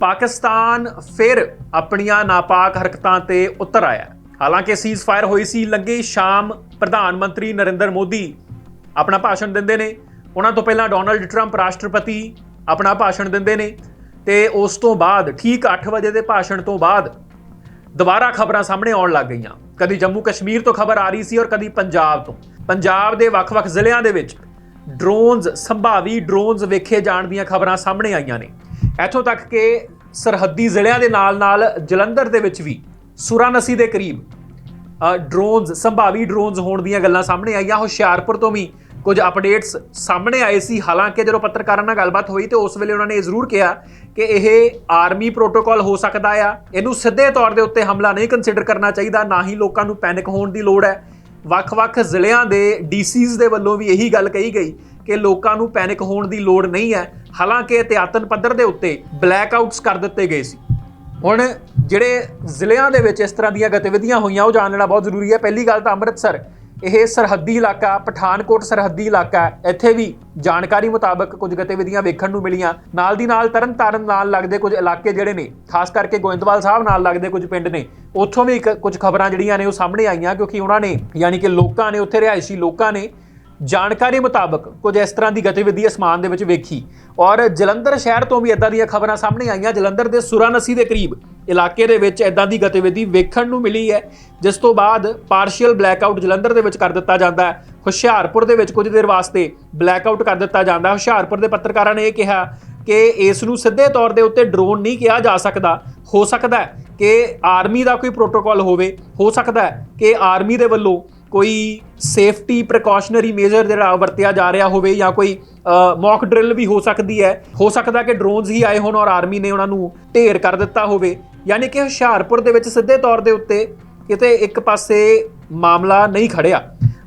ਪਾਕਿਸਤਾਨ ਫਿਰ ਆਪਣੀਆਂ ਨਾਪਾਕ ਹਰਕਤਾਂ ਤੇ ਉਤਰ ਆਇਆ ਹੈ। ਹਾਲਾਂਕਿ ਸੀਜ਼ਫਾਇਰ ਹੋਈ ਸੀ ਲੰਘੀ ਸ਼ਾਮ ਪ੍ਰਧਾਨ ਮੰਤਰੀ ਨਰਿੰਦਰ ਮੋਦੀ ਆਪਣਾ ਭਾਸ਼ਣ ਦਿੰਦੇ ਨੇ। ਉਹਨਾਂ ਤੋਂ ਪਹਿਲਾਂ ਡੋਨਲਡ ਟਰੰਪ ਰਾਸ਼ਟਰਪਤੀ ਆਪਣਾ ਭਾਸ਼ਣ ਦਿੰਦੇ ਨੇ ਤੇ ਉਸ ਤੋਂ ਬਾਅਦ ਠੀਕ 8 ਵਜੇ ਦੇ ਭਾਸ਼ਣ ਤੋਂ ਬਾਅਦ ਦੁਬਾਰਾ ਖਬਰਾਂ ਸਾਹਮਣੇ ਆਉਣ ਲੱਗ ਗਈਆਂ। ਕਦੀ ਜੰਮੂ ਕਸ਼ਮੀਰ ਤੋਂ ਖਬਰ ਆ ਰਹੀ ਸੀ ਔਰ ਕਦੀ ਪੰਜਾਬ ਤੋਂ। ਪੰਜਾਬ ਦੇ ਵੱਖ-ਵੱਖ ਜ਼ਿਲ੍ਹਿਆਂ ਦੇ ਵਿੱਚ ਡਰੋਨਸ ਸੰਭਾਵੀ ਡਰੋਨਸ ਵੇਖੇ ਜਾਣ ਦੀਆਂ ਖਬਰਾਂ ਸਾਹਮਣੇ ਆਈਆਂ ਨੇ। ਇੱਥੋਂ ਤੱਕ ਕਿ ਸਰਹੱਦੀ ਜ਼ਿਲ੍ਹਿਆਂ ਦੇ ਨਾਲ-ਨਾਲ ਜਲੰਧਰ ਦੇ ਵਿੱਚ ਵੀ ਸੁਰਾਨਸੀ ਦੇ ਕਰੀਬ ਡਰੋਨਸ ਸੰਭਾਵੀ ਡਰੋਨਸ ਹੋਣ ਦੀਆਂ ਗੱਲਾਂ ਸਾਹਮਣੇ ਆਈਆਂ। ਹੁਸ਼ਿਆਰਪੁਰ ਤੋਂ ਵੀ ਕੁਝ ਅਪਡੇਟਸ ਸਾਹਮਣੇ ਆਏ ਸੀ। ਹਾਲਾਂਕਿ ਜਦੋਂ ਪੱਤਰਕਾਰਾਂ ਨਾਲ ਗੱਲਬਾਤ ਹੋਈ ਤੇ ਉਸ ਵੇਲੇ ਉਹਨਾਂ ਨੇ ਇਹ ਜ਼ਰੂਰ ਕਿਹਾ ਕਿ ਇਹ ਆਰਮੀ ਪ੍ਰੋਟੋਕਾਲ ਹੋ ਸਕਦਾ ਆ। ਇਹਨੂੰ ਸਿੱਧੇ ਤੌਰ ਦੇ ਉੱਤੇ ਹਮਲਾ ਨਹੀਂ ਕੰਸੀਡਰ ਕਰਨਾ ਚਾਹੀਦਾ, ਨਾ ਹੀ ਲੋਕਾਂ ਨੂੰ ਪੈਨਿਕ ਹੋਣ ਦੀ ਲੋੜ ਹੈ। ਵੱਖ-ਵੱਖ ਜ਼ਿਲ੍ਹਿਆਂ ਦੇ ਡੀਸੀਜ਼ ਦੇ ਵੱਲੋਂ ਵੀ ਇਹੀ ਗੱਲ ਕਹੀ ਗਈ ਕਿ ਲੋਕਾਂ ਨੂੰ ਪੈਨਿਕ ਹੋਣ ਦੀ ਲੋੜ ਨਹੀਂ ਹੈ। ਹਾਲਾਂਕਿ ਇਤਿਆਤਨ ਪੱਧਰ ਦੇ ਉੱਤੇ ਬਲੈਕ ਆਊਟਸ ਕਰ ਦਿੱਤੇ ਗਏ ਸੀ। ਹੁਣ ਜਿਹੜੇ ਜ਼ਿਲ੍ਹਿਆਂ ਦੇ ਵਿੱਚ ਇਸ ਤਰ੍ਹਾਂ ਦੀਆਂ ਗਤੀਵਿਧੀਆਂ ਹੋਈਆਂ, ਉਹ ਜਾਣ ਲੈਣਾ ਬਹੁਤ ਜ਼ਰੂਰੀ ਹੈ। ਪਹਿਲੀ ਗੱਲ ਤਾਂ ਅੰਮ੍ਰਿਤਸਰ, ਇਹ ਸਰਹੱਦੀ ਇਲਾਕਾ, ਪਠਾਨਕੋਟ ਸਰਹੱਦੀ ਇਲਾਕਾ ਇੱਥੇ ਵੀ ਜਾਣਕਾਰੀ ਮੁਤਾਬਕ ਕੁਝ ਗਤੀਵਿਧੀਆਂ ਵੇਖਣ ਨੂੰ ਮਿਲੀਆਂ। ਨਾਲ ਦੀ ਨਾਲ ਤਰਨਤਾਰਨ ਨਾਲ ਲੱਗਦੇ ਕੁਝ ਇਲਾਕੇ ਜਿਹੜੇ ਨੇ, ਖਾਸ ਕਰਕੇ ਗੋਇੰਦਵਾਲ ਸਾਹਿਬ ਨਾਲ ਲੱਗਦੇ ਕੁਝ ਪਿੰਡ ਨੇ, ਉੱਥੋਂ ਵੀ ਇੱਕ- ਕੁਝ ਖਬਰਾਂ ਜਿਹੜੀਆਂ ਨੇ ਉਹ ਸਾਹਮਣੇ ਆਈਆਂ, ਕਿਉਂਕਿ ਉਹਨਾਂ ਨੇ, ਯਾਨੀ ਕਿ ਲੋਕਾਂ ਨੇ, ਉੱਥੇ ਰਿਹਾਇਸ਼ੀ ਲੋਕਾਂ ਨੇ ਜਾਣਕਾਰੀ ਮੁਤਾਬਕ ਕੁਝ ਇਸ ਤਰ੍ਹਾਂ ਦੀ ਗਤੀਵਿਧੀ ਅਸਮਾਨ ਦੇ ਵਿੱਚ ਵੇਖੀ। ਔਰ ਜਲੰਧਰ ਸ਼ਹਿਰ ਤੋਂ ਵੀ ਇਦਾਂ ਦੀਆਂ ਖਬਰਾਂ ਸਾਹਮਣੇ ਆਈਆਂ। ਜਲੰਧਰ ਦੇ ਸੁਰਾਨਸੀ ਦੇ ਕਰੀਬ ਇਲਾਕੇ ਦੇ ਵਿੱਚ ਇਦਾਂ ਦੀ ਗਤੀਵਿਧੀ ਵੇਖਣ ਨੂੰ ਮਿਲੀ ਹੈ, ਜਿਸ ਤੋਂ ਬਾਅਦ ਪਾਰਸ਼ੀਅਲ ਬਲੈਕਆਊਟ ਜਲੰਧਰ ਦੇ ਵਿੱਚ ਕਰ ਦਿੱਤਾ ਜਾਂਦਾ ਹੈ। ਹੁਸ਼ਿਆਰਪੁਰ ਦੇ ਵਿੱਚ ਕੁਝ ਦੇਰ ਵਾਸਤੇ ਬਲੈਕਆਊਟ ਕਰ ਦਿੱਤਾ ਜਾਂਦਾ ਹੁਸ਼ਿਆਰਪੁਰ ਦੇ ਪੱਤਰਕਾਰਾਂ ਨੇ ਇਹ ਕਿਹਾ ਕਿ ਇਸ ਨੂੰ ਸਿੱਧੇ ਤੌਰ ਦੇ ਉੱਤੇ ਡਰੋਨ ਨਹੀਂ ਕਿਹਾ ਜਾ ਸਕਦਾ। ਹੋ ਸਕਦਾ ਹੈ ਕਿ ਆਰਮੀ ਦਾ ਕੋਈ ਪ੍ਰੋਟੋਕਾਲ ਹੋਵੇ। ਹੋ ਸਕਦਾ ਹੈ ਕਿ ਆਰਮੀ ਦੇ ਵੱਲੋਂ ਕੋਈ ਸੇਫਟੀ ਪ੍ਰੀਕਾਸ਼ਨਰੀ ਮੇਜਰ ਜਿਹੜਾ ਵਰਤਿਆ ਜਾ ਰਿਹਾ ਹੋਵੇ ਜਾਂ ਕੋਈ ਮੌਕ ਡਰਿਲ ਵੀ ਹੋ ਸਕਦੀ ਹੈ। ਹੋ ਸਕਦਾ ਕਿ ਡਰੋਨਸ ਹੀ ਆਏ ਹੋਣ ਔਰ ਆਰਮੀ ਨੇ ਉਹਨਾਂ ਨੂੰ ਢੇਰ ਕਰ ਦਿੱਤਾ ਹੋਵੇ। ਯਾਨੀ ਕਿ ਹੁਸ਼ਿਆਰਪੁਰ ਦੇ ਵਿੱਚ ਸਿੱਧੇ ਤੌਰ ਦੇ ਉੱਤੇ ਕਿਤੇ ਇੱਕ ਪਾਸੇ ਮਾਮਲਾ ਨਹੀਂ ਖੜਿਆ।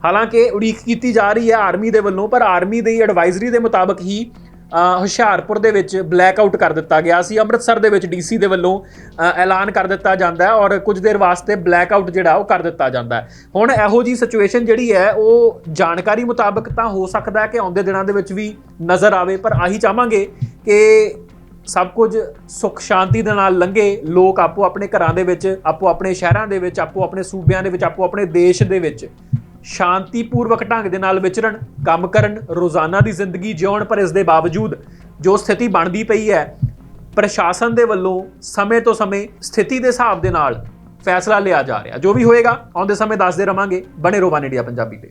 ਹਾਲਾਂਕਿ ਉਡੀਕ ਕੀਤੀ ਜਾ ਰਹੀ ਹੈ ਆਰਮੀ ਦੇ ਵੱਲੋਂ, ਪਰ ਆਰਮੀ ਦੀ ਐਡਵਾਈਜ਼ਰੀ ਦੇ ਮੁਤਾਬਕ ਹੀ ਹੁਸ਼ਿਆਰਪੁਰ ਦੇ ਵਿੱਚ ਬਲੈਕ ਆਊਟ ਕਰ ਦਿੱਤਾ ਗਿਆ ਸੀ। ਅੰਮ੍ਰਿਤਸਰ ਦੇ ਵਿੱਚ ਡੀਸੀ ਦੇ ਵੱਲੋਂ ਐਲਾਨ ਕਰ ਦਿੱਤਾ ਜਾਂਦਾ ਹੈ ਔਰ ਕੁਝ ਦੇਰ ਵਾਸਤੇ ਬਲੈਕ ਆਊਟ ਜਿਹੜਾ ਉਹ ਕਰ ਦਿੱਤਾ ਜਾਂਦਾ ਹੈ। ਹੁਣ ਇਹੋ ਜੀ ਸਿਚੁਏਸ਼ਨ ਜਿਹੜੀ ਹੈ, ਉਹ ਜਾਣਕਾਰੀ ਮੁਤਾਬਕ ਤਾਂ ਹੋ ਸਕਦਾ ਹੈ ਕਿ ਆਉਂਦੇ ਦਿਨਾਂ ਦੇ ਵਿੱਚ ਵੀ ਨਜ਼ਰ ਆਵੇ, ਪਰ ਆਹੀ ਚਾਹਾਂਗੇ ਕਿ ਸਭ ਕੁਝ ਸੁੱਖ ਸ਼ਾਂਤੀ ਦੇ ਨਾਲ ਲੰਘੇ। ਲੋਕ ਆਪੋ ਆਪਣੇ ਘਰਾਂ ਦੇ ਵਿੱਚ ਆਪੋ ਆਪਣੇ ਸ਼ਹਿਰਾਂ ਦੇ ਵਿੱਚ ਆਪੋ ਆਪਣੇ ਸੂਬਿਆਂ ਦੇ ਵਿੱਚ ਆਪੋ ਆਪਣੇ ਦੇਸ਼ ਦੇ ਵਿੱਚ ਸ਼ਾਂਤੀਪੂਰਵਕ ਢੰਗ ਦੇ ਨਾਲ ਵਿਚਰਨ, ਕੰਮ ਕਰਨ, ਰੋਜ਼ਾਨਾ ਦੀ ਜ਼ਿੰਦਗੀ ਜਿਉਣ ਪਰ ਇਸ ਦੇ ਬਾਵਜੂਦ ਜੋ ਸਥਿਤੀ ਬਣਦੀ ਪਈ ਹੈ, ਪ੍ਰਸ਼ਾਸਨ ਦੇ ਵੱਲੋਂ ਸਮੇਂ ਤੋਂ ਸਮੇਂ ਸਥਿਤੀ ਦੇ ਹਿਸਾਬ ਦੇ ਨਾਲ ਫੈਸਲਾ ਲਿਆ ਜਾ ਰਿਹਾ। ਜੋ ਵੀ ਹੋਏਗਾ, ਆਉਂਦੇ ਸਮੇਂ ਦੱਸਦੇ ਰਵਾਂਗੇ। ਬਣੇ ਰਹੋ ਵਨ ਇੰਡੀਆ ਪੰਜਾਬੀ ਤੇ।